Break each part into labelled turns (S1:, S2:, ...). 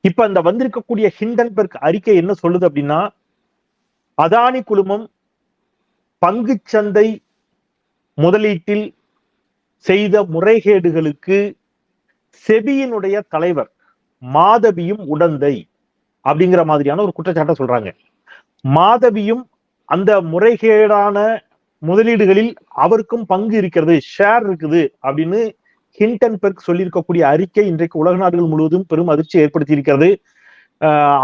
S1: இப்ப இந்த வந்திருக்கக்கூடிய ஹிண்டன்பர்க் அறிக்கை என்ன சொல்லுது அப்படின்னா அதானி குழுமம் பங்குச்சந்தை முதலீட்டில் செய்த முறைகேடுகளுக்கு செபியினுடைய தலைவர் மாதவியும் உடந்தை அப்படிங்கிற மாதிரியான ஒரு குற்றச்சாட்டை சொல்றாங்க. மாதவியும் அந்த முறைகேடான முதலீடுகளில் அவருக்கும் பங்கு இருக்கிறது ஷேர் இருக்குது அப்படின்னு ஹிண்டன்பெர்க் சொல்லியிருக்கக்கூடிய அறிக்கை இன்றைக்கு உலக நாடுகள் முழுவதும் பெரும் அதிர்ச்சி ஏற்படுத்தி இருக்கிறது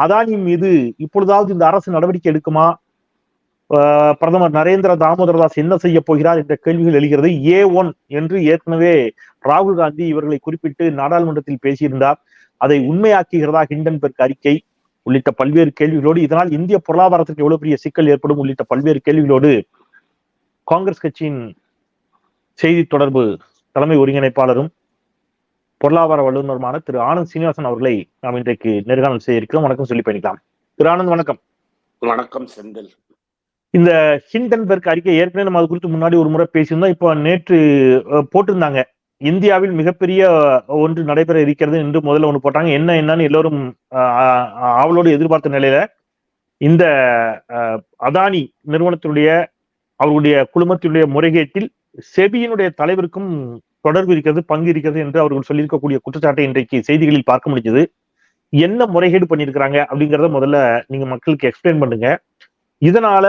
S1: அதானி மீது இப்பொழுதாவது இந்த அரசு நடவடிக்கை எடுக்குமா? பிரதமர் நரேந்திர தாமோதர தாஸ் என்ன செய்ய போகிறார் என்ற கேள்விகள் எழுகிறது. ஏ ஒன் என்று ஏற்கனவே ராகுல் காந்தி இவர்களை குறிப்பிட்டு நாடாளுமன்றத்தில் பேசியிருந்தார். அதை உண்மையாக்குகிறதா ஹிண்டன்பெர்க் அறிக்கை? உள்ளிட்ட பல்வேறு கேள்விகளோடு இதனால் இந்திய பொருளாதாரத்திற்கு எவ்வளவு பெரிய சிக்கல் ஏற்படும் உள்ளிட்ட பல்வேறு கேள்விகளோடு காங்கிரஸ் கட்சியின் செய்தி தொடர்பு தலைமை ஒருங்கிணைப்பாளரும் பொருளாதார வல்லுநருமான திரு ஆனந்த் சீனிவாசன் அவர்களை நாம் இன்றைக்கு நேர்காணல் செய்ய இருக்கிறோம். வணக்கம் சொல்லி பயணிக்கலாம் திரு ஆனந்த் வணக்கம்.
S2: வணக்கம் செந்தில்.
S1: இந்த ஹிண்டன்பெர்க் அறிக்கை ஏற்கனவே நம்ம அது குறித்து முன்னாடி ஒரு முறை பேசியிருந்தோம். இப்போ நேற்று போட்டிருந்தாங்க. இந்தியாவில் மிகப்பெரிய ஒன்று நடைபெற இருக்கிறது என்று முதல்ல ஒன்று போட்டாங்க. என்ன என்னன்னு எல்லோரும் ஆவலோடு எதிர்பார்த்த நிலையில இந்த அதானி நிறுவனத்தினுடைய அவர்களுடைய குழுமத்தினுடைய முறைகேட்டில் செபியினுடைய தலைவருக்கும் தொடர்பு இருக்கிறது பங்கு இருக்கிறது என்று அவர்கள் சொல்லியிருக்கக்கூடிய குற்றச்சாட்டை இன்றைக்கு செய்திகளில் பார்க்க முடிஞ்சது. என்ன முறைகேடு பண்ணியிருக்கிறாங்க அப்படிங்கறத முதல்ல நீங்க மக்களுக்கு எக்ஸ்பிளைன் பண்ணுங்க. இதனால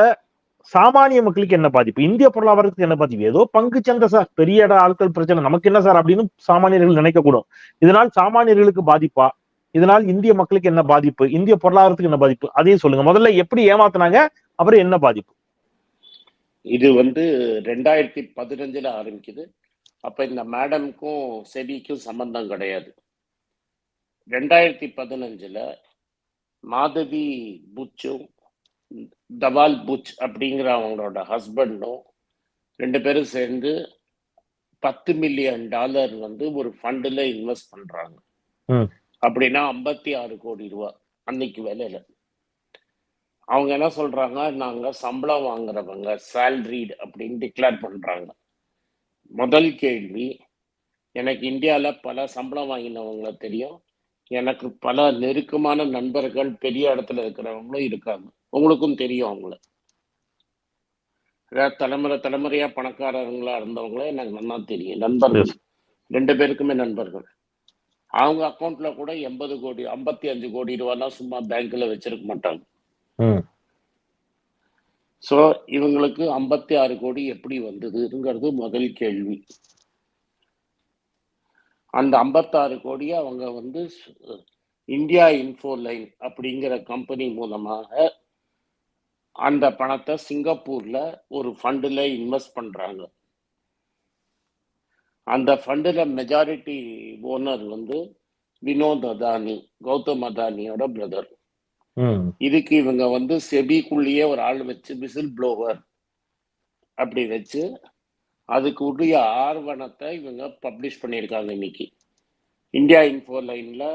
S1: சாமானிய மக்களுக்கு என்ன பாதிப்பு? இந்திய பொருளாதாரத்துக்கு என்ன பாதிப்பு? ஏதோ பங்கு சந்தை சார். பெரிய இட ஆட்கள் பிரச்சனை. நமக்கு என்ன சார் அப்படின்னு சாமானியர்கள் நினைக்கக்கூடும். இதனால் சாமானியர்களுக்கு பாதிப்பா? இதனால் இந்திய மக்களுக்கு என்ன பாதிப்பு? இந்திய பொருளாதாரத்துக்கு என்ன பாதிப்பு? அதையும் சொல்லுங்க. முதல்ல எப்படி ஏமாத்துனாங்க? அப்புறம் என்ன பாதிப்பு?
S2: இது வந்து ரெண்டாயிரத்தி பதினஞ்சுல ஆரம்பிக்குது. அப்ப இந்த மேடம்க்கும் செபிக்கும் சம்பந்தம் கிடையாது. ரெண்டாயிரத்தி பதினஞ்சுல மாதவி புச்சும் தவால் புச் அப்படிங்கிற அவங்களோட ஹஸ்பண்டும் ரெண்டு பேரும் சேர்ந்து பத்து மில்லியன் டாலர் வந்து ஒரு ஃபண்டில் இன்வெஸ்ட் பண்றாங்க.
S1: ம்.
S2: அப்படின்னா ஐம்பத்தி ஆறு கோடி ரூபா அன்னைக்கு விலையில. அவங்க என்ன சொல்றாங்க? நாங்க சம்பளம் வாங்குறவங்க சேல்ரிட் அப்படின்னு டிக்ளேர் பண்றாங்க. முதல் கேள்வி எனக்கு இந்தியால பல சம்பளம் வாங்கினவங்கள தெரியும். எனக்கு பல நெருக்கமான நண்பர்கள் பெரிய இடத்துல இருக்கிறவங்களும் இருக்காங்க. உங்களுக்கும் தெரியும் அவங்கள. அதாவது தலைமுறை தலைமுறையா பணக்காரங்களா இருந்தவங்கள எனக்கு நல்லா தெரியும். நண்பர்கள். ரெண்டு பேருக்குமே நண்பர்கள். அவங்க அக்கௌண்ட்ல கூட எண்பது கோடி ஐம்பத்தி அஞ்சு கோடி ரூபாய்லாம் சும்மா பேங்க்ல வச்சிருக்க மாட்டாங்க. ஸோ இவங்களுக்கு ஐம்பத்தி ஆறு கோடி எப்படி வந்ததுங்கிறது முதல் கேள்வி. அந்த ஐம்பத்தாறு கோடியை அவங்க வந்து இந்தியா இன்ஃபோ லைன் அப்படிங்கிற கம்பெனி மூலமாக அந்த பணத்தை சிங்கப்பூர்ல ஒரு ஃபண்டில் இன்வெஸ்ட் பண்றாங்க. அந்த ஃபண்டில் மெஜாரிட்டி ஓனர் வந்து வினோத் அதானி கௌதம் அதானியோட பிரதர் இதுக்கு இவங்க வந்து செபிக்குள்ளேயே ஒரு ஆள் வச்சு விசில் ப்ளோவர் அப்படி வச்சு அதுக்கு உரிய ஆர்வணத்தை இவங்க பப்ளிஷ் பண்ணியிருக்காங்க இன்னைக்கு. இந்தியா இன்ஃபோ லைன்ல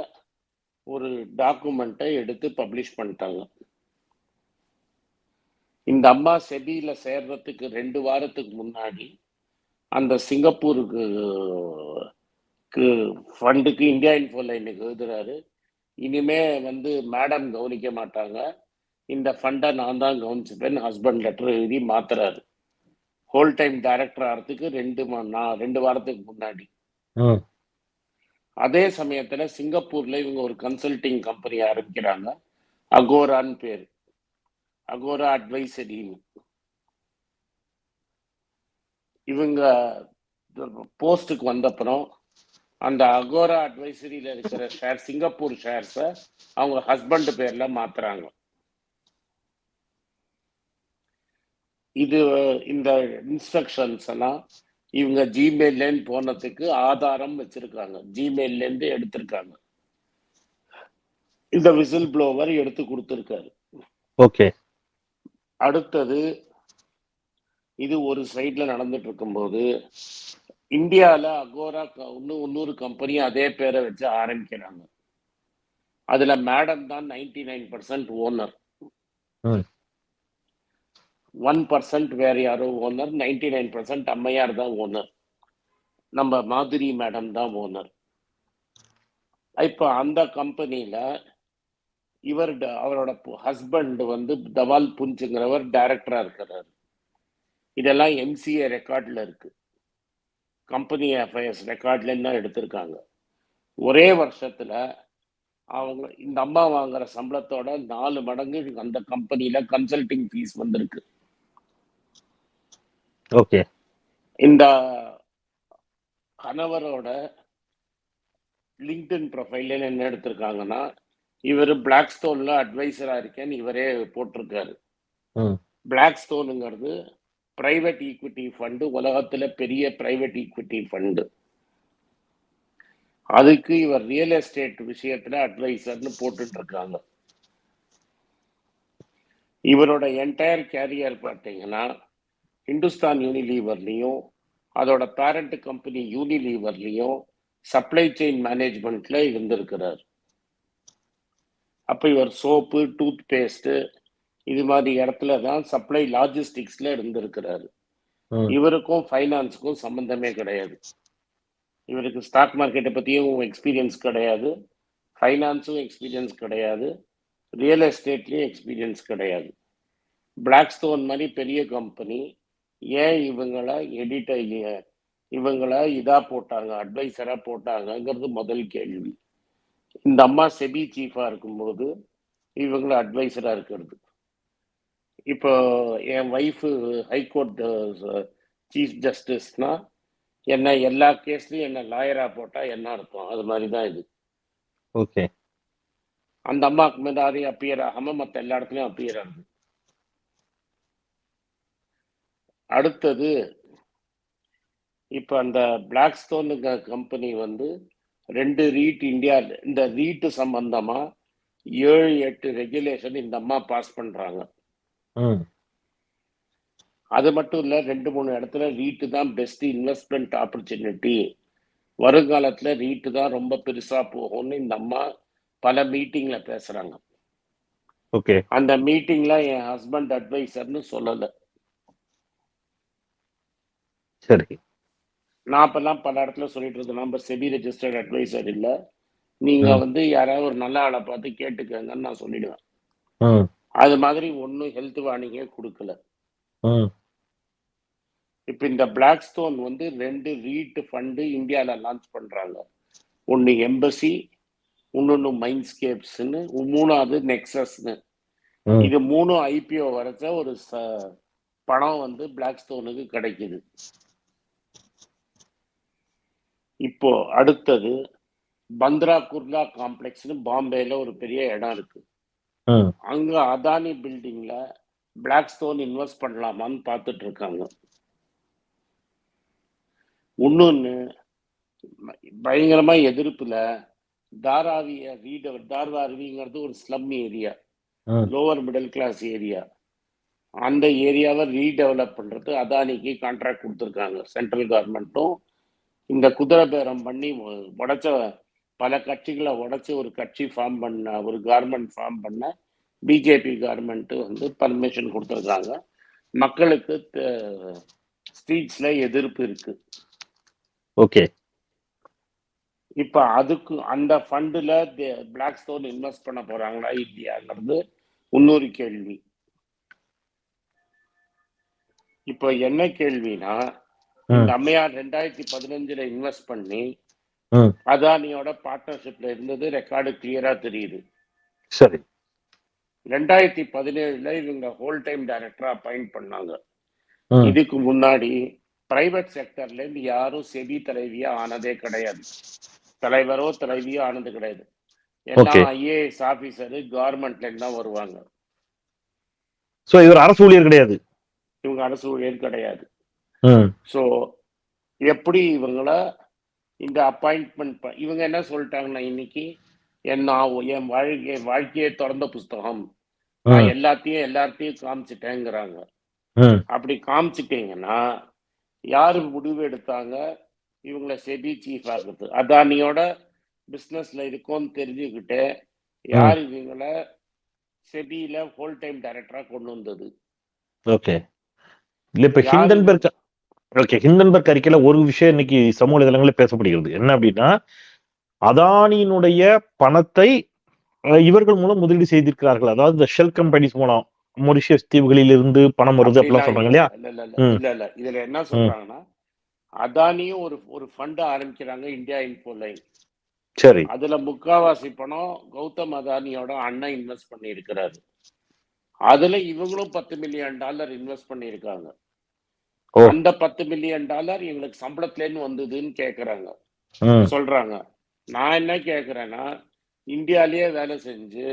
S2: ஒரு டாக்குமெண்ட்டை எடுத்து பப்ளிஷ் பண்ணிட்டாங்க. இந்த அம்மா செபியில சேர்றதுக்கு ரெண்டு வாரத்துக்கு முன்னாடி அந்த சிங்கப்பூருக்கு ஃபண்டுக்கு இந்தியா இன்ஃபோ லைனுக்கு எழுதுறாரு. இனிமே வந்து மேடம் கவனிக்க மாட்டாங்க. இந்த ஃபண்டை நான் தான் கவனிச்சுப்பேன் ஹஸ்பண்ட் லெட்டர் எழுதி மாத்துறாரு. ஹோல் டைம் டைரக்டர் ஆகிறதுக்கு ரெண்டு ம- நான் ரெண்டு வாரத்துக்கு முன்னாடி. அதே சமயத்துல சிங்கப்பூர்ல இவங்க ஒரு கன்சல்டிங் கம்பெனி ஆரம்பிக்கிறாங்க. அகோரான்னு பேர். அகோரா அட்வைசரின்னு இவங்க போஸ்ட்டுக்கு வந்தப்புறம் அந்த அகோரா அட்வைசரியில இருக்கிற ஷேர் சிங்கப்பூர் ஷேர்ஸை அவங்க ஹஸ்பண்ட் பேர்ல மாத்துறாங்க. இது இந்த இன்ஸ்ட்ரக்ஷன்ஸ் எல்லாம் இவங்க ஜிமெயில்லேருந்து போனதுக்கு ஆதாரம் வச்சிருக்காங்க. ஜிமெயில்ல இருந்து எடுத்திருக்காங்க. இந்த விசில் ப்ளோவர் எடுத்து கொடுத்துருக்காரு.
S1: ஓகே.
S2: அடுத்தது இது ஒரு சைட்ல நடந்துட்டு இருக்கும்போது இந்தியால அகோரா இன்னும் இன்னொரு கம்பெனி அதே பேரை வச்சு ஆரம்பிக்கிறாங்க. அதுல மேடம் தான் ninety nine percent owner. One percent வேற யாரோ ஓனர் நைன்டி நைன் பர்சன்ட் அம்மையார் தான் ஓனர் நம்ம மாதுரி மேடம் தான் ஓனர் இப்போ அந்த கம்பெனியில இவர் அவரோட ஹஸ்பண்ட் வந்து தவால் புஞ்சுங்கிறவர் டைரக்டரா இருக்கிறார். இதெல்லாம் எம்சிஏ ரெக்கார்ட்ல இருக்கு. கம்பெனி அஃபேர்ஸ் ரெக்கார்ட்ல தான் எடுத்திருக்காங்க. ஒரே வருஷத்துல அவங்க இந்த அம்மா வாங்குற சம்பளத்தோட நாலு மடங்கு அந்த கம்பெனில கன்சல்டிங் ஃபீஸ் வந்திருக்கு.
S1: ஓகே.
S2: இந்த கணவரோட லிங்க்டின் ப்ரொஃபைல்ல என்ன எடுத்திருக்காங்கன்னா இவர் பிளாக் ஸ்டோன்ல அட்வைசரா இருக்கேன்னு இவரே போட்டிருக்காரு. பிளாக் ஸ்டோனுங்கிறது பிரைவேட் ஈக்விட்டி ஃபண்டு உலகத்துல பெரிய பிரைவேட் ஈக்விட்டி ஃபண்டு அதுக்கு இவர் ரியல் எஸ்டேட் விஷயத்துல அட்வைசர்னு போட்டுட்டு இருக்காங்க. இவரோட என்டையர் கேரியர் பார்த்தீங்கன்னா ஹிந்துஸ்தான் யூனிலீவர்லையும் அதோட பேரண்ட் கம்பெனி யூனிலீவர்லையும் சப்ளை செயின் மேனேஜ்மெண்ட்ல இருந்திருக்கிறார். அப்போ இவர் சோப்பு டூத் பேஸ்ட்டு இது மாதிரி இடத்துல தான் சப்ளை லாஜிஸ்டிக்ஸ்ல இருந்திருக்கிறாரு. இவருக்கும் ஃபைனான்ஸுக்கும் சம்பந்தமே கிடையாது. இவருக்கு ஸ்டாக் மார்க்கெட்டை பத்தியும் எக்ஸ்பீரியன்ஸ் கிடையாது. ஃபைனான்ஸும் எக்ஸ்பீரியன்ஸ் கிடையாது. ரியல் எஸ்டேட்லயும் எக்ஸ்பீரியன்ஸ் கிடையாது. பிளாக் ஸ்டோன் மாதிரி பெரிய கம்பெனி ஏன் இவங்கள எடிட்டர் இவங்கள இதா போட்டாங்க அட்வைசரா போட்டாங்கங்கிறது முதல் கேள்வி. இந்த அம்மா செபி சீஃபா இருக்கும்போது இவங்கள அட்வைசரா இருக்கிறது. இப்போ என் ஒய்ஃபு ஹைகோர்ட் சீஃப் ஜஸ்டிஸ்னா என்ன எல்லா கேஸ்லயும் என்ன லாயரா போட்டா என்ன அர்த்தம்? அது மாதிரி தான் இது.
S1: ஓகே
S2: அந்த அம்மாவுக்கு முன்னாடி அப்பியர் ஆகாம மற்ற எல்லா இடத்துலயும் அப்பியர் ஆகுது. அடுத்தது இப்ப அந்த பிளாக் ஸ்டோன் கம்பெனி வந்து ரெண்டு ரீட் இந்தியா இந்த ரீட்டு சம்பந்தமா ஏழு எட்டு ரெகுலேஷன் இந்த அம்மா பாஸ் பண்றாங்க. அது மட்டும் இல்ல ரெண்டு மூணு இடத்துல ரீட்டு தான் பெஸ்ட் இன்வெஸ்ட்மெண்ட் ஆப்பர்ச்சுனிட்டி வருங்காலத்துல ரீட்டு தான் ரொம்ப பெருசா போகும்னு இந்த அம்மா பல மீட்டிங்ல பேசுறாங்க.
S1: ஓகே.
S2: அந்த மீட்டிங்ல என் ஹஸ்பண்ட் அட்வைசர்னு சொல்லல.
S1: சரி.
S2: நான் இப்பெல்லாம் பல இடத்துல சொல்லிட்டு இருக்கேன் நம்ம செபி ரெஜிஸ்டர்ட் அட்வைசர் இல்ல. நீங்க. வந்து யாராவது ஒரு நல்ல ஆளை பார்த்து கேட்டுக்கங்கன்னு நான் சொல்லிடுவேன். அது மாதிரி ஒன்றும் ஹெல்த் வார்னிங்கே கொடுக்கல. இப்போ இந்த பிளாக் ஸ்டோன் வந்து ரெண்டு ரீட் ஃபண்டு இந்தியாவில் லான்ச் பண்றாங்க. ஒன்று எம்பசி இன்னொன்று மைண்ட்ஸ்கேப்ஸ்னு மூணாவது நெக்ஸஸ்னு இது மூணும் ஐபிஓ வரைச்ச ஒரு ச பணம் வந்து பிளாக் ஸ்டோனுக்கு கிடைக்குது. இப்போ அடுத்தது பந்த்ரா குர்லா காம்ப்ளெக்ஸ்னு பாம்பேல ஒரு பெரிய இடம் இருக்கு. அங்க அதானி பில்டிங்ல பிளாக் ஸ்டோன் இன்வெஸ்ட் பண்ணலாமான்னு பார்த்துட்டு இருக்காங்க இன்னொன்னு பயங்கரமா எதிர்ப்புல தாராவிய ரீட தார்வாரவிங்கிறது ஒரு slum area lower middle class area அந்த ஏரியாவை ரீடெவலப் பண்றது அதானிக்கு கான்ட்ராக்ட் கொடுத்துருக்காங்க. சென்ட்ரல் கவர்மெண்ட்டும் இந்த குதிரை பேரம் பண்ணி உடைச்ச பல கட்சிகளை உடைச்சு ஒரு கட்சி ஃபார்ம் பண்ண ஒரு கார்மெண்ட் ஃபார்ம் பண்ண பிஜேபி கவர்மெண்ட் வந்து பர்மிஷன் கொடுத்துருக்காங்க. மக்களுக்கு ஸ்ட்ரீட்ஸ்ல எதிர்ப்பு இருக்கு.
S1: ஓகே
S2: இப்ப அதுக்கு அந்த ஃபண்டுல பிளாக் ஸ்டோன் இன்வெஸ்ட் பண்ண போறாங்களா இல்லையாங்கிறது இன்னொரு கேள்வி. இப்போ என்ன கேள்வினா இந்த அம்மையார் ரெண்டாயிரத்தி பதினஞ்சுல இன்வெஸ்ட் பண்ணி அதானியோட பார்ட்னர்ஷிப்ல இருந்தது ரெக்கார்டு கிளியரா தெரியுது.
S1: சரி.
S2: ரெண்டாயிரத்தி பதினேழுல இவங்க ஹோல் டைம் டைரக்டரா அப்பாயிண்ட் பண்ணாங்க. இதுக்கு முன்னாடி பிரைவேட் செக்டர்ல இருந்து யாரும் செபி தலைவியா ஆனதே கிடையாது. தலைவரோ தலைவியோ ஆனது கிடையாது. எல்லாம் ஐஏஎஸ் ஆபீசரு கவர்மெண்ட்ல இருந்து தான் வருவாங்க.
S1: சோ இவர் அரசு ஊழியர் கிடையாது.
S2: இவங்க அரசு ஊழியர் கிடையாது. ஸோ எப்படி இவங்கள இந்த அப்பாயின்மெண்ட் இவங்க என்ன சொல்லிட்டாங்கன்னா இன்னைக்கு என் என் வாழ்க்கை வாழ்க்கையே திறந்த புஸ்தகம். எல்லாத்தையும் எல்லார்த்தையும் காமிச்சிட்டேங்கிறாங்க. அப்படி காமிச்சிட்டீங்கன்னா யாரு முடிவு எடுத்தாங்க? இவங்கள செபி சீஃப் ஆகுது அதானியோட பிசினஸ்ல இருக்கோன்னு தெரிஞ்சுக்கிட்டு யார் இவங்கள செபியில ஹோல் டைம் டைரக்டரா கொண்டு வந்தது?
S1: ஓகே. இல்ல இப்ப ஹிண்டன்பர்க் ஓகே ஹிண்டன்பர்க் அறிக்கையில ஒரு விஷயம் இன்னைக்கு சமூக இதழங்களில் பேசப்படுகிறது. என்ன அப்படின்னா அதானியினுடைய பணத்தை இவர்கள் மூலம் முதலீடு செய்திருக்கிறார்கள். அதாவது இந்த ஷெல் கம்பெனிஸ் மூலம் மொரிஷியஸ் தீவுகளில் இருந்து பணம் வருது அப்படிலாம் சொல்றாங்க இல்லையா?
S2: இல்ல இல்ல இதுல என்ன சொல்றாங்கன்னா அதானியும் ஒரு ஒரு ஃபண்ட் ஆரம்பிக்கிறாங்க இந்தியா இன்ஃபோ லைன்
S1: சரி.
S2: அதுல முக்காவாசி பணம் கௌதம் அதானியோட அண்ணன் இன்வெஸ்ட் பண்ணி இருக்கிறாரு அதுல இவங்களும் பத்து மில்லியன் டாலர் இன்வெஸ்ட் பண்ணியிருக்காங்க.
S1: ஓ.
S2: அந்த பத்து மில்லியன் டாலர் எங்களுக்கு சம்பளத்துல இருந்து வந்ததுன்னு கேக்குறாங்க. சொல்றாங்க. நான் என்ன கேக்குறேன்னா இந்தியாலயே வேலை செஞ்சு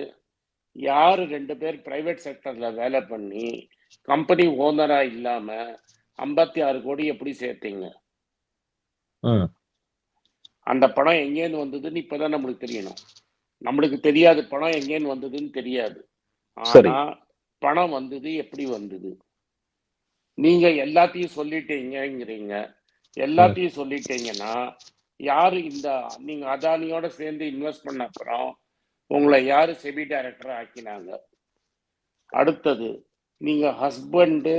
S2: யாரு ரெண்டு பேர் பிரைவேட் செக்டர்ல வேலை பண்ணி கம்பெனி ஓனரா இல்லாம ஐம்பத்தி ஆறு கோடி எப்படி சேர்த்தீங்க? அந்த பணம் எங்கேருந்து வந்ததுன்னு இப்பதான் நம்மளுக்கு தெரியணும். நம்மளுக்கு தெரியாது பணம் எங்கேருந்து வந்ததுன்னு தெரியாது. ஆனா பணம் வந்தது எப்படி வந்தது? நீங்க எல்லாத்தையும் சொல்லிட்டீங்கிறீங்க எல்லாத்தையும் சொல்லிட்டீங்கன்னா யாரு இந்த நீங்க அதானியோட சேர்ந்து இன்வெஸ்ட் பண்ண அப்புறம் உங்களை யாரு செபி டைரக்டர் ஆக்கினாங்க? அடுத்தது நீங்க ஹஸ்பண்டு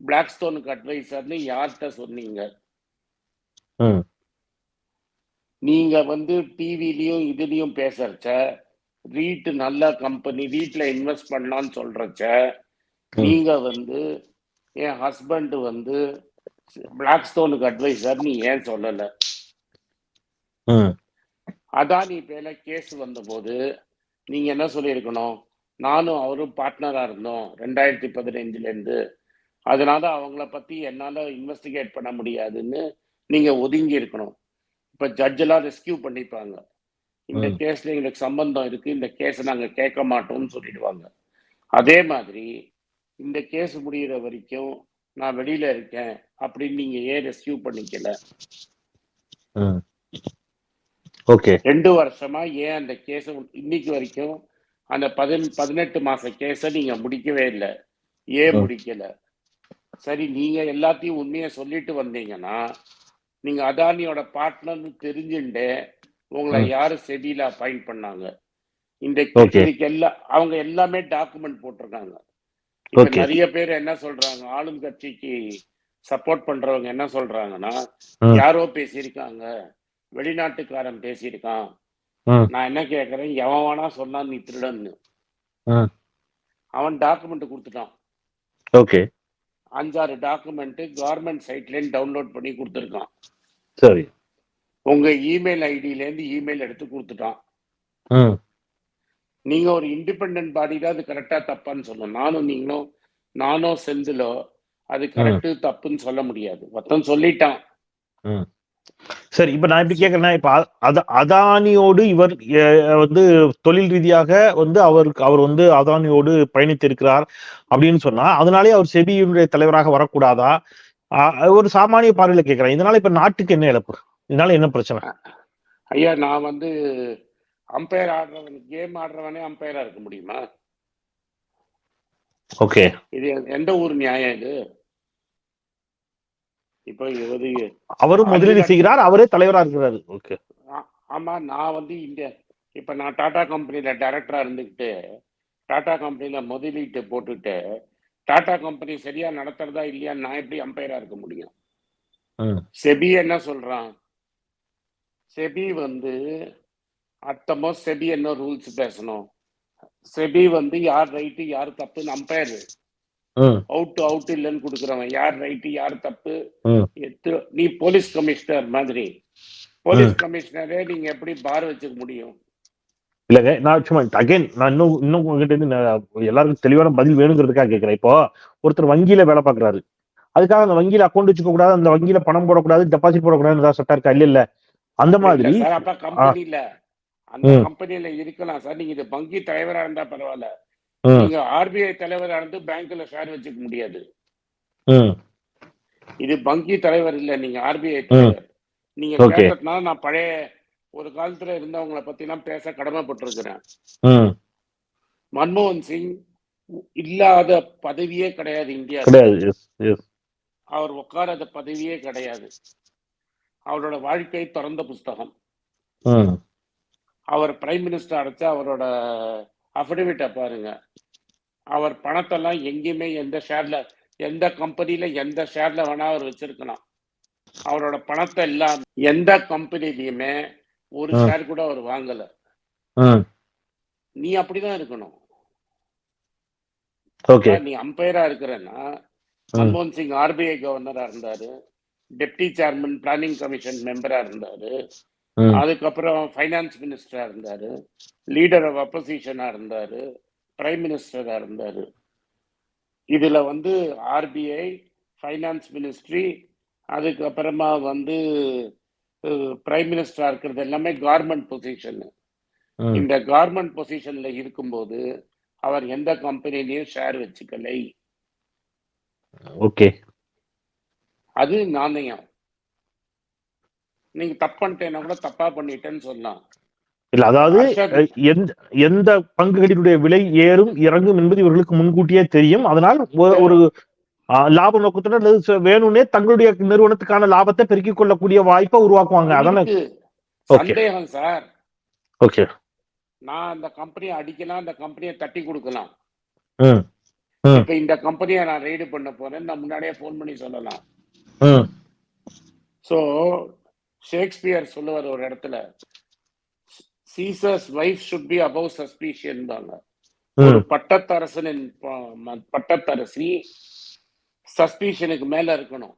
S2: பிளாக் ஸ்டோனுக்கு அட்வைசர்னு யார்கிட்ட சொன்னீங்க? நீங்க வந்து டிவிலையும் இதுலயும் பேசுறச்ச ரீட் நல்ல கம்பெனி ரீட்ல இன்வெஸ்ட் பண்ணலாம்னு சொல்றச்ச. நீங்க வந்து என் ஹஸ்பண்ட் வந்து பிளாக் ஸ்டோனுக்கு அட்வைசர் நீ ஏன் சொல்லல? அதானி பேர்ல கேஸ் வந்தபோது நீங்க என்ன சொல்லியிருக்கணும்? நானும் அவரும் பார்ட்னரா இருந்தோம் ரெண்டாயிரத்தி பதினைஞ்சுல இருந்து அதனால அவங்கள பத்தி என்னால இன்வெஸ்டிகேட் பண்ண முடியாதுன்னு நீங்க ஒதுங்கி இருக்கணும். இப்ப ஜட்ஜ் எல்லாம் ரெஸ்கியூ பண்ணிப்பாங்க. இந்த. கேஸ்ல எங்களுக்கு சம்பந்தம் இருக்கு இந்த கேஸை நாங்க கேட்க மாட்டோம்னு சொல்லிடுவாங்க. அதே மாதிரி இந்த கேஸ் முடியிற வரைக்கும் நான் வெளியில இருக்கேன் அப்படின்னு நீங்க ஏன் ரெஸ்கியூ பண்ணிக்கல
S1: ஓகே
S2: ரெண்டு வருஷமா ஏன் அந்த கேஸை இன்னைக்கு வரைக்கும் அந்த பதின பதினெட்டு மாச கேஸை நீங்க முடிக்கவே இல்லை ஏன். முடிக்கல சரி நீங்க எல்லாத்தையும் உண்மையை சொல்லிட்டு வந்தீங்கன்னா நீங்க அதானியோட பார்ட்னர்னு தெரிஞ்சுட்டு உங்களை. யாரு செடியில அப்பாயிண்ட் பண்ணாங்க இந்த. இதுக்கு எல்லாம் அவங்க எல்லாமே டாக்குமெண்ட் போட்டிருக்காங்க. நிறைய பேர் என்ன சொல்றாங்க? ஆளும் கட்சிக்கு சப்போர்ட் பண்றவங்க என்ன சொல்றாங்கன்னா. யாரோ பேசியிருக்காங்க. வெளிநாட்டுக்காரன் பேசியிருக்கான். நான் என்ன கேக்குறேன்? எவன் வேணா சொன்னா நீ திருடன்னு. அவன் டாக்குமெண்ட் கொடுத்துட்டான்.
S1: ஓகே
S2: அஞ்சாறு டாக்குமெண்ட் கவர்மெண்ட் சைட்ல டவுன்லோட் பண்ணி கொடுத்துருக்கான்.
S1: சரி.
S2: உங்க இமெயில் ஐடியில இருந்து இமெயில் எடுத்து கொடுத்துட்டான். நீங்க ஒரு இண்டிபெண்டன்ட் பாடியில அது கரெக்டா தப்பான்னு சொல்லணும். நானும் நீங்களும் நானும் செந்திலோ அது கரெக்ட் தப்புன்னு சொல்ல முடியாது. மொத்தம் சொல்லிட்டான்.
S1: சரி இப்ப நான் எப்படி கேக்குறேன்னா இப்ப அதானியோடு இவர் வந்து தொழில் ரீதியாக வந்து அவருக்கு அவர் வந்து அதானியோடு பயணித்திருக்கிறார் அப்படின்னு சொன்னா அதனாலே அவர் செபியினுடைய தலைவராக வரக்கூடாதா? ஒரு சாமானிய பார்வையில கேக்குறேன். இதனால இப்ப நாட்டுக்கு என்ன இழப்பு? இதனால என்ன பிரச்சனை?
S2: ஐயா நான் வந்து அம்பையர் ஆடுறவன் கேம் ஆடுறவனே அம்பையரா இருக்க முடியுமா?
S1: ஓகே
S2: இது எந்த ஊர் நியாயம் இது? இப்போ இது
S1: அவரும் முதலீடு செய்கிறார் அவரே தலைவரா இருக்கிறாரு. ஓகே
S2: ஆமா நான் வந்து இந்த இப்ப நான் டாடா கம்பெனில டைரக்டரா இருந்துக்கிட்டு டாடா கம்பெனில முதலீட்டு போட்டுட்டு டாடா கம்பெனி சரியா நடத்துறதா இல்லையா நான் எப்படி அம்பையரா இருக்க முடியும்? செபி என்ன சொல்றான்? செபி வந்து அத்தமோ செபி என்ன ரூல்ஸ் பேசணும்? செபி வந்து யார் ரைட்டு யார் தப்புன்னு அம்பையர் அவுட் அவுட் இல்லைன்னு கொடுக்குறவன். யார் ரைட்டு யார் தப்பு? நீ போலீஸ் கமிஷனர் மாதிரி. போலீஸ் கமிஷனரே நீங்க எப்படி பார் வச்சுக்க முடியும்?
S1: இல்லங்க நான் சும்மா அகைன் நான் இன்னும் இன்னும் உங்ககிட்ட இருந்து எல்லாருக்கும் தெளிவான பதில் வேணுங்கிறதுக்காக கேட்கிறேன். இப்போ ஒருத்தர் வங்கியில வேலை பார்க்கறாரு. அதுக்காக அந்த வங்கியில அக்கௌண்ட் வச்சுக்க கூடாது அந்த வங்கியில பணம் போடக்கூடாது டெபாசிட் போடக்கூடாதுன்னு சட்டம் இருக்கா? இல்ல இல்ல. அந்த மாதிரி
S2: அந்த
S1: ம்.
S2: கம்பெனில இருக்கலாம் சார். நீங்க இது வங்கி தலைவரா இருந்தா பரவாயில்ல. நீங்க ஆர்பிஐ தலைவரா இருந்து பேங்க்ல ஷேர் வச்சுக்க முடியாது. இது வங்கி தலைவர் இல்ல நீங்க ஆர்பிஐ தலைவர். நீங்க. கேட்டதுனால நான் பழைய ஒரு காலத்துல இருந்தவங்கள பத்தி எல்லாம் பேச கடமைப்பட்டிருக்கிறேன். மன்மோகன் சிங் இல்லாத பதவியே கிடையாது இந்தியா அவர் உட்காராத பதவியே கிடையாது. அவரோட வாழ்க்கை திறந்த புஸ்தகம். அவர் பிரைம் மினிஸ்டர் அடைச்ச அவரோட அஃபிடவிட்டை பாருங்க. அவர் பணத்தெல்லாம் எங்கேயுமே எந்த ஷேர்ல எந்த கம்பெனில எந்த ஷேர்ல வேணா அவர் வச்சிருக்கலாம். அவரோட பணத்தை எல்லாம் எந்த கம்பெனிலயுமே ஒரு. ஷேர் கூட அவர் வாங்கல. நீ அப்படிதான் இருக்கணும். நீ அம்பையரா இருக்கிறன்னா. மன்மோகன் சிங் ஆர்பிஐ கவர்னரா இருந்தாரு. டெப்டி சேர்மன் பிளானிங் கமிஷன் மெம்பரா இருந்தாரு. அதுக்கப்புறம் ஃபைனான்ஸ் மினிஸ்டரா இருந்தாரு லீடர் ஆஃப் அப்போசிஷனா இருந்தாரு பிரைம் மினிஸ்டரா இருந்தாரு. இதுல வந்து ஆர்பிஐ ஃபைனான்ஸ் மினிஸ்ட்ரி அதுக்கப்புறமா வந்து பிரைம் மினிஸ்டரா இருக்கிறது எல்லாமே கவர்மெண்ட் பொசிஷன். இந்த கவர்மெண்ட் பொசிஷன்ல இருக்கும்போது அவர் எந்த கம்பெனிலையும் ஷேர் வச்சுக்கலை.
S1: ஓகே.
S2: அது நாணயம். நீங்க தப்பு பண்ணிட்டேன்னா கூட தப்பா பண்ணிட்டேன்னு சொல்லலாம்.
S1: இல்ல அதாவது எந்த எந்த பங்குகளினுடைய விலை ஏறும் இறங்கும் என்பது இவர்களுக்கு முன்கூட்டியே தெரியும். அதனால் ஒரு லாப நோக்கத்துடன் அல்லது வேணும்னே தங்களுடைய நிறுவனத்துக்கான லாபத்தை பெருக்கிக் கொள்ளக்கூடிய வாய்ப்பை உருவாக்குவாங்க. அதானே.
S2: சந்தேகம் சார்.
S1: ஓகே.
S2: நான் அந்த கம்பெனியை அடிக்கலாம் அந்த கம்பெனியை தட்டி கொடுக்கலாம். இப்ப இந்த கம்பெனியை நான் ரெய்டு பண்ண போறேன் நான் முன்னாடியே ஃபோன் பண்ணி சொல்லலாம். சோ ஷேக்ஸ்பியர் சொல்லுவார் ஒரு இடத்துல Caesar's wife should be above suspicion ஒரு பட்டத்தரசனின் பட்டத்தரசி சஸ்பீஷனுக்கு மேல இருக்கணும்.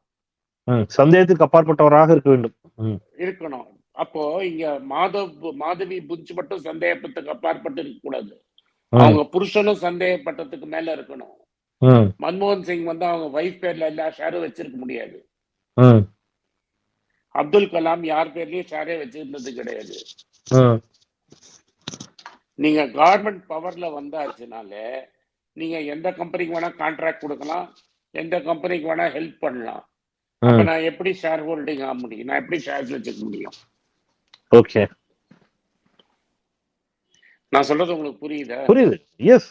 S1: சந்தேகத்துக்கு அப்பாற்பட்டவராக இருக்க வேண்டும்.
S2: இருக்கணும். அப்போ இங்க மாதவ் மாதவி புஞ்ச் மட்டும் சந்தேகத்துக்கு அப்பாற்பட்டு இருக்க கூடாது. அவங்க புருஷனும் சந்தேகப்பட்டதுக்கு மேல இருக்கணும். மன்மோகன் சிங் வந்து அவங்க வைஃப் பேர்ல எல்லா ஷேரும் வச்சிருக்க முடியாது. அப்துல் கலாம் யார் பேர்லயும் ஷேரே வச்சிருந்தது கிடையாது. நீங்க கவர்மெண்ட் பவர்ல வந்தாச்சுனால நீங்க எந்த கம்பெனிக்கு வேணா கான்ட்ராக்ட் கொடுக்கலாம் எந்த கம்பெனிக்கு வேணா ஹெல்ப் பண்ணலாம். அப்ப நான் எப்படி ஷேர் ஹோல்டிங் ஆக முடியும்? நான் எப்படி ஷேர்ஸ் வச்சுக்க முடியும்?
S1: ஓகே.
S2: நான் சொல்றது உங்களுக்கு புரியுதா?
S1: புரியுது. எஸ்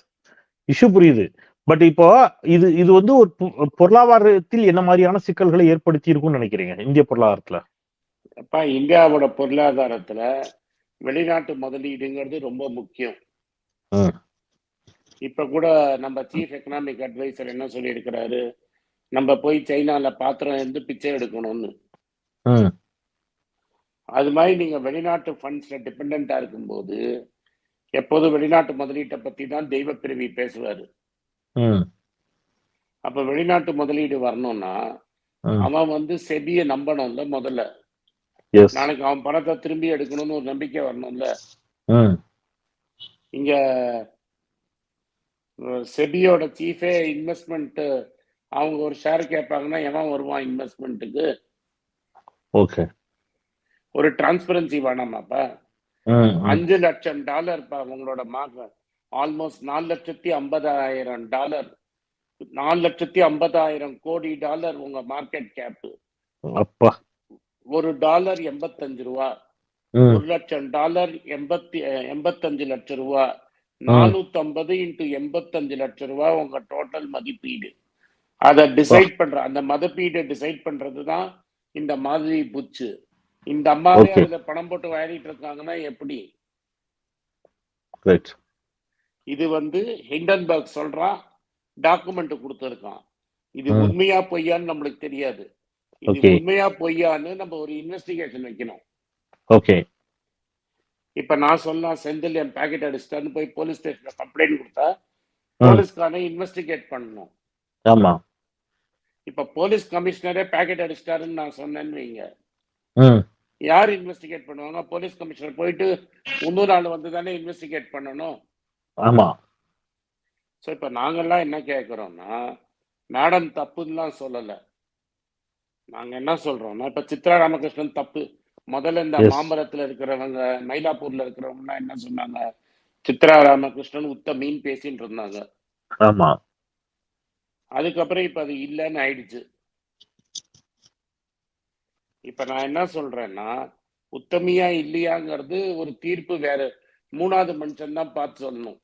S1: இஷ்யூ புரியுது. பட் இப்போ இது இது வந்து ஒரு பொருளாதாரத்தில் என்ன மாதிரியான சிக்கல்களை ஏற்படுத்தி இருக்கும்னு நினைக்கிறீங்க இந்திய பொருளாதாரத்துல?
S2: அப்ப இந்தியாவோட பொருளாதாரத்துல வெளிநாட்டு முதலீடுங்கிறது ரொம்ப முக்கியம். இப்ப கூட நம்ம சீஃப் எக்கனாமிக் அட்வைசர் என்ன சொல்லியிருக்கிறாரு? நம்ம போய் சைனால பாத்திரம் இருந்து பிச்சை எடுக்கணும்னு. அது மாதிரி நீங்க வெளிநாட்டு ஃபண்ட்ஸ்ல டிபெண்டா இருக்கும்போது எப்போதும் வெளிநாட்டு முதலீட்டை பத்தி தான் தெய்வ பிரிவி பேசுவாரு. அப்ப வெளிநாட்டு முதலீடு வரணும்னா அவன் வந்து செபிய நம்பணும்ல முதல்ல. நாளைக்கு அவன் பணத்தை திரும்பி எடுக்கணும்னு ஒரு நம்பிக்கை வரணும்ல. இங்க செபியோட சீஃபே இன்வெஸ்ட்மெண்ட் அவங்க ஒரு ஷேர் கேட்பாங்கன்னா எவன் வருவான் இன்வெஸ்ட்மெண்ட்டுக்கு
S1: ஓகே
S2: ஒரு டிரான்ஸ்பரன்சி வேணாமாப்பா. அஞ்சு லட்சம் டாலர் உங்களோட மார்க் ஆல்மோஸ்ட் நாலு லட்சத்தி ஐம்பதாயிரம் டாலர் நாலு லட்சத்தி ஐம்பதாயிரம் கோடி டாலர் உங்க மார்க்கெட் கேப்
S1: அப்பா.
S2: ஒரு டாலர் எண்பத்தஞ்சு ரூபா. ஒரு லட்சம் டாலர் எண்பத்தி எண்பத்தஞ்சு லட்சம் ரூபா. நானூத்தி ஐம்பது இன்டு எண்பத்தஞ்சு லட்சம் ரூபா உங்க டோட்டல் மதிப்பீடு. அதை டிசைட் பண்ற அந்த மதிப்பீடு டிசைட் பண்றது தான் இந்த மாதிரி புச்சு. இந்த அம்மாவே. அதுல பணம் போட்டு விளையாடிட்டு இருக்காங்கன்னா எப்படி? இது வந்து ஹிண்டன்பர்க் சொல்றான் டாக்குமெண்ட் கொடுத்துருக்கான். இது. உண்மையா பொய்யான்னு நம்மளுக்கு தெரியாது. இது. உண்மையா பொய்யான்னு நம்ம ஒரு இன்வெஸ்டிகேஷன் வைக்கணும்.
S1: ஓகே.
S2: இப்ப நான் சொல்லலாம் செந்தில் என் பாக்கெட் அடிச்சிட்டான்னு போய் போலீஸ் ஸ்டேஷன்ல கம்ப்ளைண்ட் கொடுத்தா
S1: ம்.
S2: போலீஸ்காரனை இன்வெஸ்டிகேட் பண்ணணும்.
S1: ஆமா.
S2: இப்ப போலீஸ் கமிஷனரே பாக்கெட் அடிச்சிட்டாருன்னு நான் சொன்னேன்னு வைங்க. யார் இன்வெஸ்டிகேட் பண்ணுவாங்க? போலீஸ் கமிஷனர் போயிட்டு இன்னொரு ஆள் வந்து தானே இன்வெஸ்டிகேட் பண்ணணும்.
S1: ஆமா.
S2: ஸோ இப்போ நாங்கெல்லாம் என்ன கேட்குறோம்னா மேடம் தப்புன்னுலாம் சொல்லலை. நாங்க என்ன சொல்றோம்னா இப்ப சித்ரா ராமகிருஷ்ணன் தப்பு. முதல்ல இந்த
S1: Yes.
S2: மாமரத்துல இருக்கிறவங்க மயிலாப்பூர்ல இருக்கிறவங்க என்ன சொன்னாங்க? சித்ரா ராமகிருஷ்ணன் உத்த மீன் பேசின்னு இருந்தாங்க.
S1: ஆமா.
S2: அதுக்கப்புறம் இப்ப அது இல்லைன்னு ஆயிடுச்சு. இப்ப நான் என்ன சொல்றேன்னா உத்தமியா இல்லையாங்கிறது ஒரு தீர்ப்பு வேற. மூணாவது மனுஷன் தான் பார்த்து சொல்லணும்.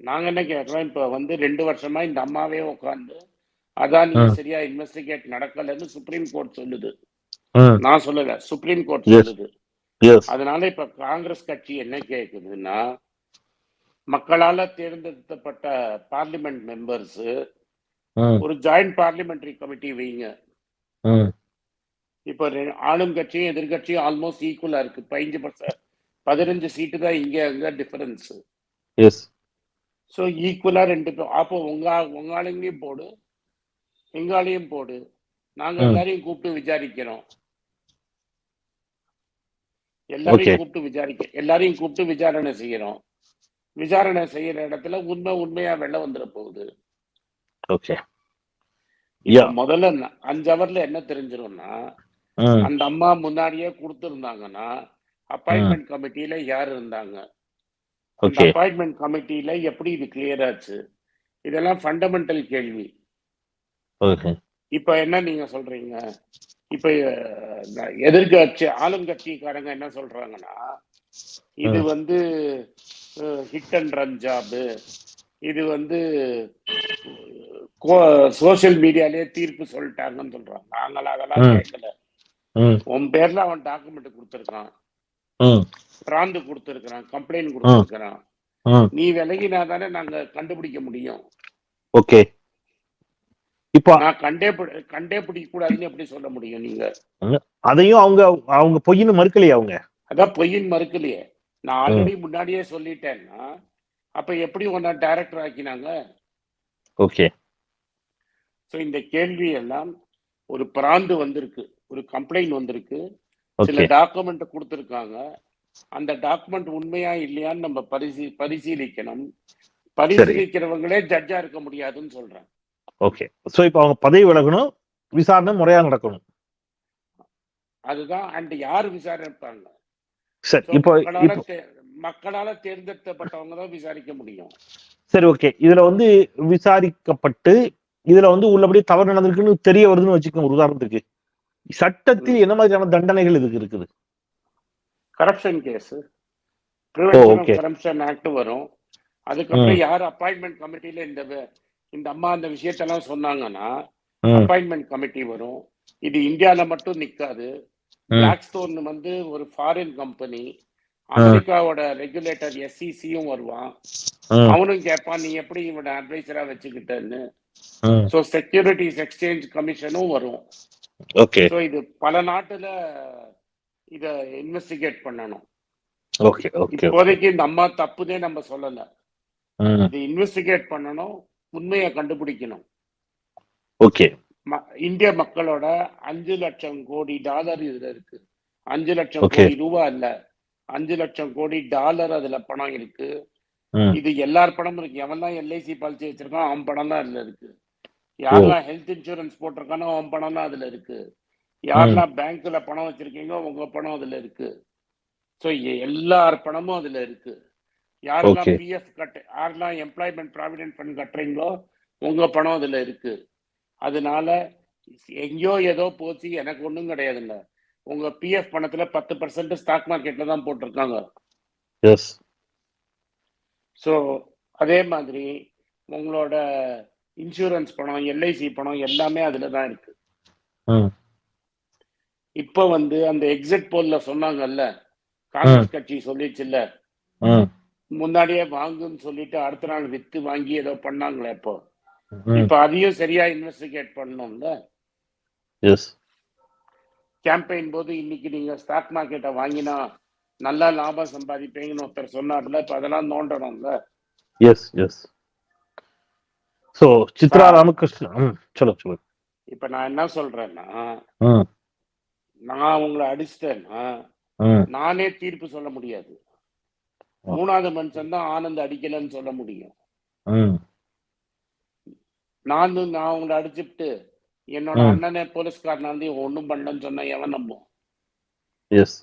S2: நாங்க என்ன கேட்கறோம் இப்ப வந்து ரெண்டு வருஷமா இந்த அம்மாவே உட்காந்து அதான். சரியா இன்வெஸ்டிகேட் நடக்கலைன்னு சுப்ரீம் கோர்ட் சொல்லுது. நான் சொல்லல சுப்ரீம் கோர்ட். சொல்லுது. அதனால இப்ப காங்கிரஸ் கட்சி என்ன கேக்குதுன்னா மக்களால தேர்ந்தெடுக்கப்பட்ட பார்லிமெண்ட் மெம்பர்ஸ் ஒரு ஜாயிண்ட் பார்லிமெண்டரி கமிட்டி வைங்க. இப்ப ஆளும் கட்சியும் எதிர்கட்சியும் ஆல்மோஸ்ட் ஈக்குவலா இருக்கு பதினஞ்சு பர்சன்ட் பதினஞ்சு சீட்டு தான் இங்க அங்க டிஃபரன்ஸ்
S1: எஸ்
S2: ஸோ ஈக்குவலா ரெண்டு பேர் அப்போ உங்க உங்க ஆளுங்களையும் போடு எங்க ஆளையும் போடு. நாங்க. எல்லாரையும் கூப்பிட்டு விசாரிக்கிறோம். எல்லாரையும். கூப்பிட்டு விசாரிக்க எல்லாரையும் கூப்பிட்டு விசாரணை செய்யறோம். விசாரணை செய்யற இடத்துல உண்மை உண்மையா வெளில வந்துட போகுது.
S1: ஓகே
S2: முதல்ல அஞ்சு ஹவர்ல என்ன தெரிஞ்சிரும்னா அந்த அம்மா முன்னாடியே கொடுத்துருந்தாங்கன்னா அப்பாயின்மெண்ட் கமிட்டியில யார் இருந்தாங்க? அந்த
S1: ஓகே
S2: அப்பாயின்மெண்ட் கமிட்டியில எப்படி இது கிளியர் ஆச்சு? இதெல்லாம் ஃபண்டமெண்டல் கேள்வி. இப்ப என்ன நீங்க சொல்றீங்க? இப்ப அஹ், எதிர்க்கட்சி ஆளுங்கட்சிக்காரங்க என்ன சொல்றாங்கன்னா இது. வந்து ஹிட் அண்ட் ரன் ஜாப் இது வந்து சோசியல் மீடியாலயே தீர்ப்பு சொல்லிட்டாங்கன்னு சொல்றாங்க. நாங்கள் அதெல்லாம். கேட்கல. உன் பேர்ல அவன் டாக்குமெண்ட் கொடுத்துருக்கான். பிராந்து கொடுத்துருக்கான் கம்ப்ளைண்ட் கொடுத்துருக்கான்
S1: ம்
S2: நீ விலகினா தானே நாங்க கண்டுபிடிக்க முடியும்.
S1: ஓகே. இப்போ
S2: நான் கண்டே கண்டே பிடிக்க கூடாதுன்னு எப்படி சொல்ல முடியும் நீங்க?
S1: அதையும் அவங்க அவங்க பொய்ன்னு மறுக்கலையா அவங்க?
S2: அதான் பொய்யின் மறுக்கலையே. நான் ஆல்ரெடி முன்னாடியே சொல்லிட்டேன்னா அப்ப எப்படி உன்னை டைரக்டர் ஆக்கினாங்க?
S1: ஓகே.
S2: சோ இந்த கேள்வி எல்லாம் ஒரு பிராந்து வந்திருக்கு ஒரு கம்ப்ளைண்ட் வந்திருக்கு. சில டாக்குமெண்ட் கொடுத்துருக்காங்க. அந்த டாக்குமெண்ட் உண்மையா இல்லையான்னு நம்ம பரிசீ பரிசீலிக்கணும். பரிசீலிக்கிறவங்களே ஜட்ஜா இருக்க முடியாதுன்னு சொல்றேன்.
S1: ஓகே சோ இப்போ அவங்க பதவி விலகணும் விசாரணை முறையா நடக்கணும்.
S2: அதுதான் அண்ட் யார் விசாரிப்பாங்க?
S1: சரி இப்போ
S2: மக்களால தேர்ந்தெடுக்கப்பட்டவங்க தான் விசாரிக்க முடியும்.
S1: சரி ஓகே இதுல வந்து விசாரிக்கப்பட்டு இதுல வந்து உள்ளபடி தவறு நடந்திருக்குன்னு தெரிய வருதுன்னு வச்சுக்கோங்க உதாரணத்துக்கு. சட்டத்தில் என்ன மாதிரியான தண்டனைகள் இதுக்கு இருக்குது?
S2: Corruption case. கரப்ஷன் ஆக்ட் வரும். அதுக்கப்புறம் யார் அப்பாயின்மெண்ட் கமிட்டில இந்த இந்த அம்மா அந்த விஷயத்தெல்லாம் சொன்னாங்கன்னா அப்பாயின்மெண்ட் கமிட்டி வரும். இது இந்தியால மட்டும் நிக்காது. பிளாக் ஸ்டோன் வந்து ஒரு ஃபாரின் கம்பெனி அமெரிக்காவோட ரெகுலேட்டர் எஸ்சிசியும் வருவான்.
S1: ம்,
S2: அவனும் கேட்பான் நீ எப்படி இவனை அட்வைசரா வச்சுக்கிட்டேன்னு. ஸோ செக்யூரிட்டிஸ் எக்ஸ்சேஞ்ச் கமிஷனும் வரும்.
S1: ஓகே
S2: ஸோ இது பல நாட்டுல இத இன்வெஸ்டிகேட் பண்ணணும்.
S1: ஓகே ஓகே
S2: இப்போதைக்கு இந்த அம்மா தப்புதே நம்ம சொல்லல. இது இன்வெஸ்டிகேட் பண்ணணும் உண்மையை கண்டுபிடிக்கணும்.
S1: ஓகே
S2: இந்திய மக்களோட அஞ்சு லட்சம் கோடி டாலர் இதுல இருக்கு. அஞ்சு லட்சம். கோடி ரூபாய் இல்ல. அஞ்சு லட்சம் கோடி டாலர் அதுல பணம் இருக்கு. இது எல்லார் பணமும் இருக்கு. எவன்லாம் எல்ஐசி பாலிசி வச்சிருக்கான் அவன் பணம் தான் அதுல இருக்கு. யாரெல்லாம் ஹெல்த் இன்சூரன்ஸ் போட்டிருக்கானோ அவன் பணம் தான் அதுல இருக்கு. யாரெல்லாம் பேங்க்ல பணம் வச்சிருக்கீங்களோ உங்க பணம் அதுல இருக்கு. ஸோ எல்லார் பணமும் அதுல இருக்கு. யாரெல்லாம். பிஎஃப் கட்டு யாரெல்லாம் எம்ப்ளாய்மெண்ட் ப்ராவிடென்ட் ஃபண்ட் கட்டுறீங்களோ உங்க பணம் அதுல இருக்கு. அதனால எங்கேயோ ஏதோ போச்சு எனக்கு ஒன்றும் கிடையாதுங்க. உங்க பிஎஃப் பணத்துல பத்து பர்சன்ட் ஸ்டாக் மார்க்கெட்ல தான் போட்டிருக்காங்க. ஸோ அதே மாதிரி உங்களோட இன்சூரன்ஸ் பணம் எல்ஐசி பணம் எல்லாமே அதுல தான் இருக்கு. இப்போ வந்து அந்த எக்ஸிட் போல்ல சொன்னாங்கல்ல காங்கிரஸ் கட்சி சொல்லிச்சுல்ல முன்னாடியே வாங்குன்னு சொல்லிட்டு அடுத்த நாள் வித்து வாங்கி ஏதோ பண்ணாங்களே இப்போ. இப்போ அதையும் சரியா இன்வெஸ்டிகேட் பண்ணணும்ல?
S1: எஸ்
S2: கேம்பெயின் போது இன்னைக்கு நீங்க ஸ்டாக் மார்க்கெட்டை வாங்கினா நல்லா லாபம் சம்பாதிப்பீங்கன்னு ஒருத்தர் சொன்னார்ல இப்ப அதெல்லாம் நோண்டணும்ல
S1: yes yes so Chitra Ramakrishnan ம், சொல்லுங்க சொல்லுங்க.
S2: இப்ப நான் என்ன சொல்றேன்னா நான் உங்களை அடிச்சிட்டேன்னா நானே தீர்ப்பு சொல்ல முடியாது. மூணாவது மனுஷன் தான் ஆனந்த் அடிக்கலன்னு சொல்ல முடியும். நான் நான் உங்களை அடிச்சுட்டு என்னோட. அண்ணனே போலீஸ்காரன் வந்து ஒன்றும் பண்ணலன்னு சொன்னா எவன் நம்பும்
S1: எஸ்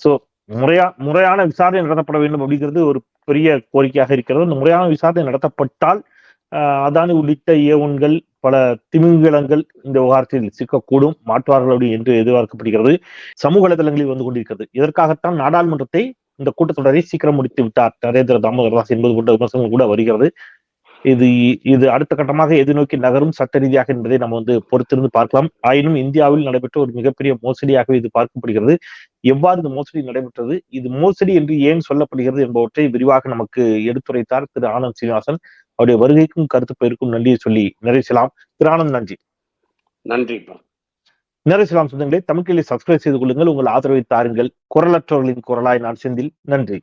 S1: சோ முறையா முறையான விசாரணை நடத்தப்பட வேண்டும் அப்படிங்கிறது ஒரு பெரிய கோரிக்கையாக இருக்கிறது. அந்த முறையான விசாரணை நடத்தப்பட்டால் அதானி உள்ளிட்ட ஏவன்கள் பல திமிங்கலங்கள் இந்த விவகாரத்தில் சிக்கக்கூடும் மாற்றுவார்கள் அப்படி என்று எதிர்பார்க்கப்படுகிறது. சமூக வலைதளங்களில் வந்து கொண்டிருக்கிறது. இதற்காகத்தான் நாடாளுமன்றத்தை இந்த கூட்டத்தொடரை சீக்கிரம் முடித்து விட்டார் நரேந்திர தாமோதர் தாஸ் என்பது போன்ற விமர்சனங்கள் கூட வருகிறது. இது இது அடுத்த கட்டமாக எது நோக்கி நகரும் சட்ட ரீதியாக என்பதை நம்ம வந்து பொறுத்திருந்து பார்க்கலாம். ஆயினும் இந்தியாவில் நடைபெற்ற ஒரு மிகப்பெரிய மோசடியாகவே இது பார்க்கப்படுகிறது. எவ்வாறு இந்த மோசடி நடைபெற்றது? இது மோசடி என்று ஏன் சொல்லப்படுகிறது என்பவற்றை விரிவாக நமக்கு எடுத்துரைத்தார் திரு ஆனந்த் சீனிவாசன். அவருடைய வருகைக்கும் கருத்து பெயருக்கும் நன்றியை சொல்லி நிறைவேற்றலாம் திரு ஆனந்த் நன்றி.
S2: நன்றிப்பா.
S1: நேரசிலாம் சொந்தங்களே. தமிழ் கேள்வி சப்ஸ்கிரைப் செய்து கொள்ளுங்கள். உங்கள் ஆதரவை தாருங்கள். குரலற்றவர்களின் குரலாய் நான் செந்தில். நன்றி.